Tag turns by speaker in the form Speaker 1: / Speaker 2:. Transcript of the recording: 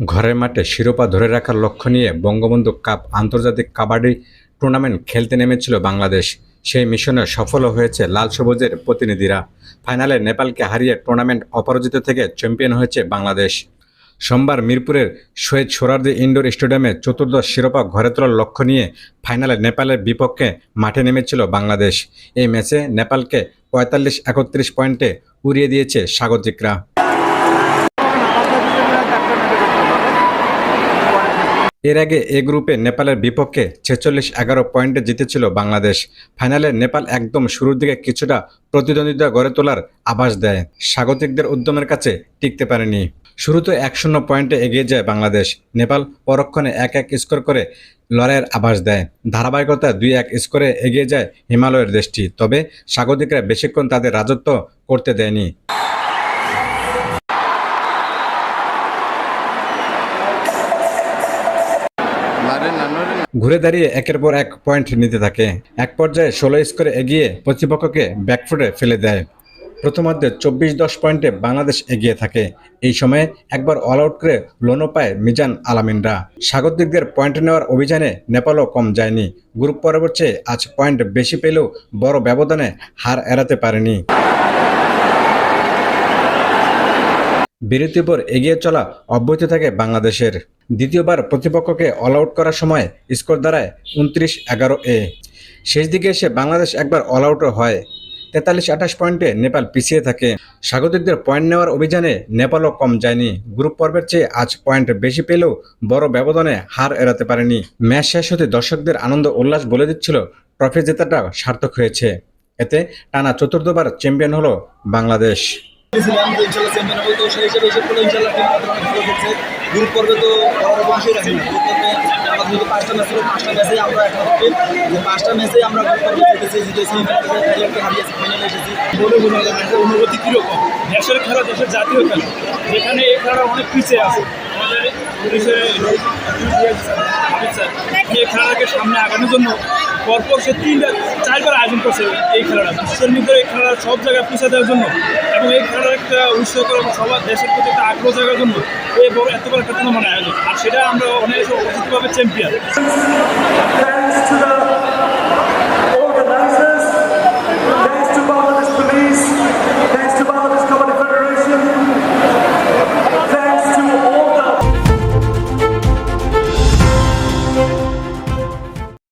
Speaker 1: ঘরের মাঠে শিরোপা ধরে রাখার লক্ষ্য নিয়ে বঙ্গবন্ধু কাপ আন্তর্জাতিক কাবাডি টুর্নামেন্ট খেলতে নেমেছিল বাংলাদেশ। সেই মিশনে সফল হয়েছে লাল সবুজের প্রতিনিধিরা। ফাইনালে নেপালকে হারিয়ে টুর্নামেন্ট অপরাজিত থেকে চ্যাম্পিয়ন হয়েছে বাংলাদেশ। সোমবার মিরপুরের শহীদ সোহরার্দি ইনডোর স্টেডিয়ামে চতুর্দশ শিরোপা ঘরে তোলার লক্ষ্য নিয়ে ফাইনালে নেপালের বিপক্ষে মাঠে নেমেছিল বাংলাদেশ। এই ম্যাচে নেপালকে পঁয়তাল্লিশ একত্রিশ পয়েন্টে উড়িয়ে দিয়েছে স্বাগতিকরা। এর আগে এ গ্রুপে নেপালের বিপক্ষে ছেচল্লিশ এগারো পয়েন্টে জিতেছিল বাংলাদেশ। ফাইনালে নেপাল একদম শুরুর দিকে কিছুটা প্রতিদ্বন্দ্বিতা গড়ে তোলার আভাস দেয়। স্বাগতিকদের উদ্যমের কাছে টিকতে পারেনি। শুরুতে এক শূন্য পয়েন্টে এগিয়ে যায় বাংলাদেশ। নেপাল পরক্ষণে এক এক স্কোর করে লড়াইয়ের আভাস দেয়। ধারাবাহিকতা দুই এক স্কোরে এগিয়ে যায় হিমালয়ের দেশটি। তবে স্বাগতিকরা বেশিক্ষণ তাদের রাজত্ব করতে দেয়নি। ঘুরে দাঁড়িয়ে একের পর এক পয়েন্ট নিতে থাকে। এক পর্যায়ে ষোলো স্কোরে এগিয়ে প্রতিপক্ষকে ব্যাকফুটে ফেলে দেয়। প্রথমার্ধে চব্বিশ দশ পয়েন্টে বাংলাদেশ এগিয়ে থাকে। এই সময়ে একবার অল আউট করে লোনো পায় মিজান আলামিনরা। স্বাগতিকদের পয়েন্ট নেওয়ার অভিযানে নেপালও কম যায়নি। গ্রুপ পর্বের আজ পয়েন্ট বেশি পেলেও বড় ব্যবধানে হার এড়াতে পারেনি। বিরতির পর এগিয়ে চলা অব্যাহত থাকে বাংলাদেশের। দ্বিতীয়বার প্রতিপক্ষকে অল আউট করার সময় স্কোর দাঁড়ায় উনত্রিশ এগারো এ। শেষ দিকে এসে বাংলাদেশ একবার অল আউটও হয়। তেতাল্লিশ আঠাশ পয়েন্টে নেপাল পিছিয়ে থাকে। স্বাগতিকদের পয়েন্ট নেওয়ার অভিযানে নেপালও কম যায়নি। গ্রুপ পর্বের চেয়ে আজ পয়েন্ট বেশি পেলেও বড় ব্যবধানে হার এড়াতে পারেনি। ম্যাচ শেষ হতে দর্শকদের আনন্দ উল্লাস বলে দিচ্ছিল ট্রফি জেতাটা সার্থক হয়েছে। এতে টানা চতুর্থবার চ্যাম্পিয়ন হলো বাংলাদেশ।
Speaker 2: ছিলাম যে ইনশাল্লাহ চ্যাম্পিয়ন হব তো সেই হিসেবে তো বড় বংশই পাঁচটা ম্যাচ পাঁচটা ম্যাচেই আমরা একটা পাঁচটা ম্যাচেই আমরা গ্রুপ পর্বে জিতেছি জিতেছি ফাইনালকে হারিয়েছি
Speaker 3: অনুভূতি কীরকম? দেশের খেলা, দেশের জাতীয় খেলা। যেখানে এই খেলাটা অনেক পিছিয়ে আছে। আমাদের দেশের এই খেলাটাকে সামনে আগানোর জন্য পরপর সে তিনটা, চারবার আয়োজন করছে এই খেলাটা। বিশ্বের মধ্যে এই খেলাটা সব জায়গায় পৌঁছে দেওয়ার জন্য এবং এই খেলার একটা উৎসাহ করে সবার, দেশের প্রতি একটা আগ্রহ জায়গার জন্য এই বড় এত বড় একটা টুর্নামেন্ট আয়োজন। আর সেটা আমরা অনেক অতিথিভাবে চ্যাম্পিয়ন